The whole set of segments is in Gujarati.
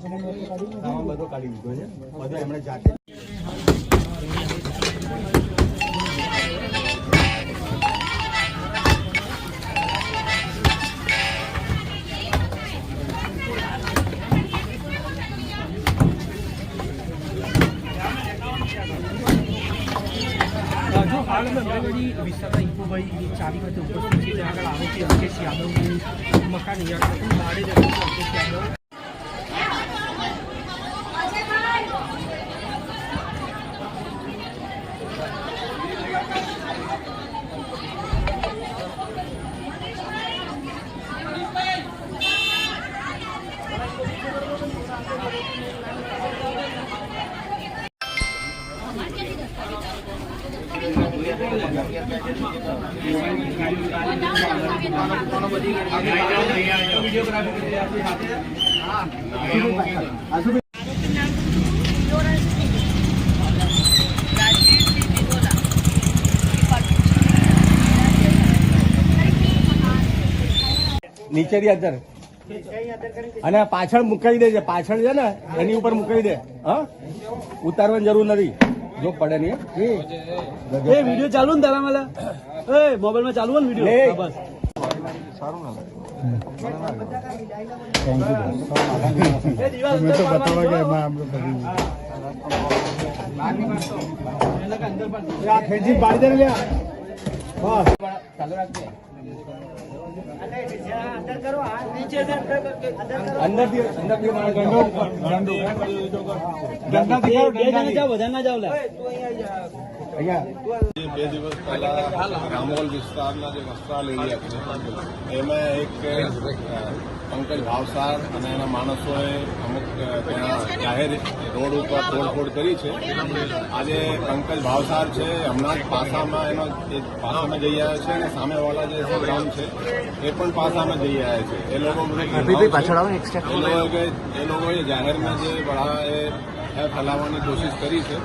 સામાન બધો છે. બધો ઉપસ્થિત છે ત્યાં આગળ આરોપી અંકેશ યાદવનું મકાન અહીંયા આગળ ભાડે યાદવ. નીચેથી અંદર અને પાછળ મુકાઈ દેજે પાછળ છે ને એની ઉપર મુકાઈ દે. હા? ઉતારવાની જરૂર નથી. જો પડે નહીં એ વીડિયો ચાલુ ને તારા માલા એ મોબાઈલમાં ચાલુ હોય ને વીડિયો? બસ. ખેંચી પાડી દે લ્યા. બસ. ચાલુ અંદરથી મારા ગંડો ગંડો ગંડા બે દેખાડો, બે જણા ગંડા જાઓ બધા ના જાઓ લે અહીંયા બે દિવસ પહેલા રામોલ વિસ્તારના જે વસ્ત્રાલ એરિયા છે એમાં એક પંકજ ભાવસાર અને એના માણસોએ અમુક ત્યાં જાહેર રોડ ઉપર તોડફોડ કરી છે. આજે પંકજ ભાવસાર છે હમણાં જ પાસામાં એનો એ પાસામાં જઈ આવ્યા છે અને સામેવાળા જે સંગ્રામ છે એ પણ પાસામાં જઈ આવ્યા છે. એ લોકો એ લોકોએ એ લોકોએ જાહેરમાં જે એ એ ફેલાવવાની કોશિશ કરી છે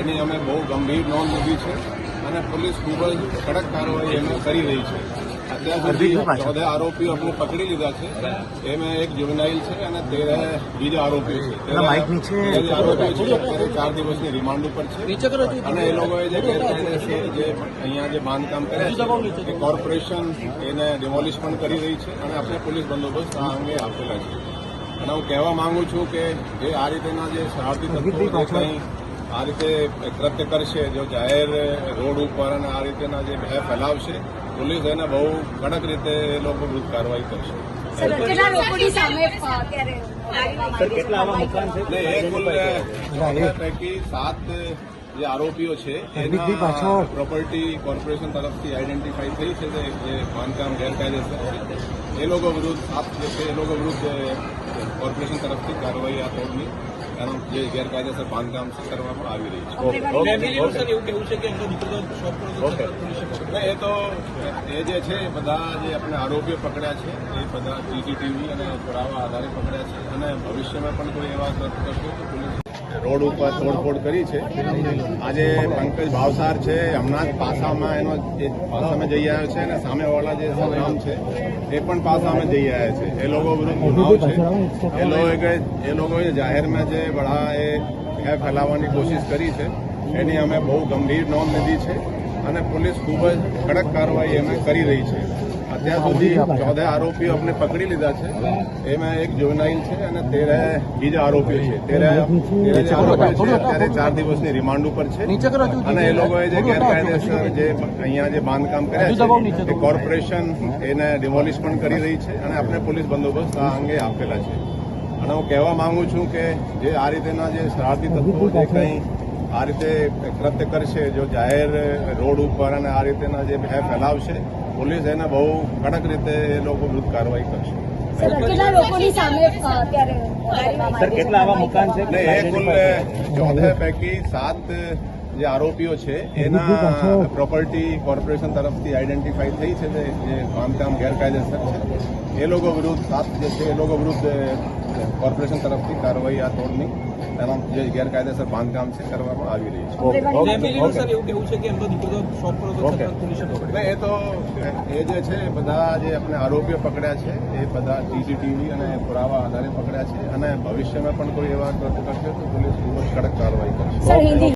એની અમે બહુ ગંભીર નોંધ લીધી છે અને પોલીસ ખૂબ જ કડક કાર્યવાહી એમાં કરી રહી છે. અત્યાર સુધી ચૌદ આરોપીઓ આપણે પકડી લીધા છે. એમાં એક જુવેનાઇલ છે અને તેર બીજા આરોપીઓ છે. આરોપીઓ છે અત્યારે ચાર દિવસની રિમાન્ડ ઉપર છે. અને એ લોકોએ જે જે અહીંયા જે બાંધકામ કરે છે એ કોર્પોરેશન એને ડિમોલિશ પણ કરી રહી છે અને આપણે પોલીસ બંદોબસ્ત આ અંગે આપેલા છે. અને હું કહેવા માંગુ છું કે જે આ રીતેના જે શરારતી તત્વો જે કંઈ આ રીતે કૃત્ય કરશે જો જાહેર રોડ ઉપર અને આ રીતેના જે ભય ફેલાવશે પોલીસ એને બહુ કડક રીતે એ લોકો વિરુદ્ધ કાર્યવાહી કરશે. એ કુલ પૈકી સાત જે આરોપીઓ છે એના પ્રોપર્ટી કોર્પોરેશન તરફથી આઈડેન્ટિફાઈ થઈ છે જે જે બાંધકામ ગેરકાયદેસર. છે એ લોકો વિરુદ્ધ આપ જે છે એ લોકો વિરુદ્ધ કોર્પોરેશન તરફથી કાર્યવાહી આ તોડની કારણ જે ગેરકાયદેસર બાંધકામ છે કરવામાં આવી રહી છે. એ તો એ જે છે એ બધા જે આપણે આરોપીઓ પકડ્યા છે એ બધા સીસીટીવી અને પુરાવા આધારે પકડ્યા છે. અને ભવિષ્યમાં પણ કોઈ એવા કરશે તો પોલીસ રોડ ઉપર તોડફોડ કરી છે. આજે પંકજ ભાવસાર છે, હમણાં જ પાસામાં એનો જે પાસામાં જઈ આવ્યો છે અને સામેવાળા જે સંગ્રામ છે, એ પણ પાસામાં જઈ આવ્યા છે. એ લોકો વિરુદ્ધ છે. એ લોકોએ એ લોકોએ જાહેરમાં જે બળા એ ભય ફેલાવવાની કોશિશ કરી છે, એની અમે બહુ ગંભીર નોંધ લીધી છે અને પોલીસ ખૂબ જ કડક કાર્યવાહી અમે કરી રહી છે. અત્યાર સુધી ચૌદ આરોપીઓ અમને પકડી લીધા છે. એમાં એક જુવેનાઇલ છે અને તેર બીજા આરોપીઓ છે. તેર આરોપીઓ છે અત્યારે ચાર દિવસની રિમાન્ડ ઉપર છે. અને એ લોકોએ જે ગેરકાયદેસર જે અહીંયા જે બાંધકામ કર્યા છે એ કોર્પોરેશન એને ડિમોલિશ પણ કરી રહી છે અને આપણે પોલીસ બંદોબસ્ત આ અંગે આપેલા છે. અને હું કહેવા માંગુ છું કે જે આ રીતેના જે શરારતી તત્વો જે કંઈ આ રીતે કૃત્ય કરશે જો જાહેર રોડ ઉપર અને આ રીતેના જે ભય ફેલાવશે પોલીસ એને બહુ કડક રીતે એ લોકો વિરુદ્ધ કાર્યવાહી કરશે. સર કેટલા લોકોની સામે અ, અત્યારે સર કેટલા આવા મકાન છે? એટલે એ કુલ ચૌદ પૈકી સાત જે આરોપીઓ છે એના પ્રોપર્ટી કોર્પોરેશન તરફથી આઈડેન્ટિફાઈ થઈ છે જે બાંધકામ ગેરકાયદેસર છે. એ લોકો વિરુદ્ધ સાત જે છે એ લોકો વિરુદ્ધ કોર્પોરેશન તરફથી કાર્યવાહી આ તોડની એમાં જે ગેરકાયદેસર બાંધકામ છે કરવામાં આવી રહી છે. એ તો એ જે છે બધા જે આપણે આરોપીઓ પકડ્યા છે એ બધા સીસીટીવી અને પુરાવા આધારે પકડ્યા છે અને ભવિષ્યમાં પણ કોઈ એવા કૃત્ય કરશે તો પોલીસ ખૂબ જ કડક કાર્યવાહી કરશે.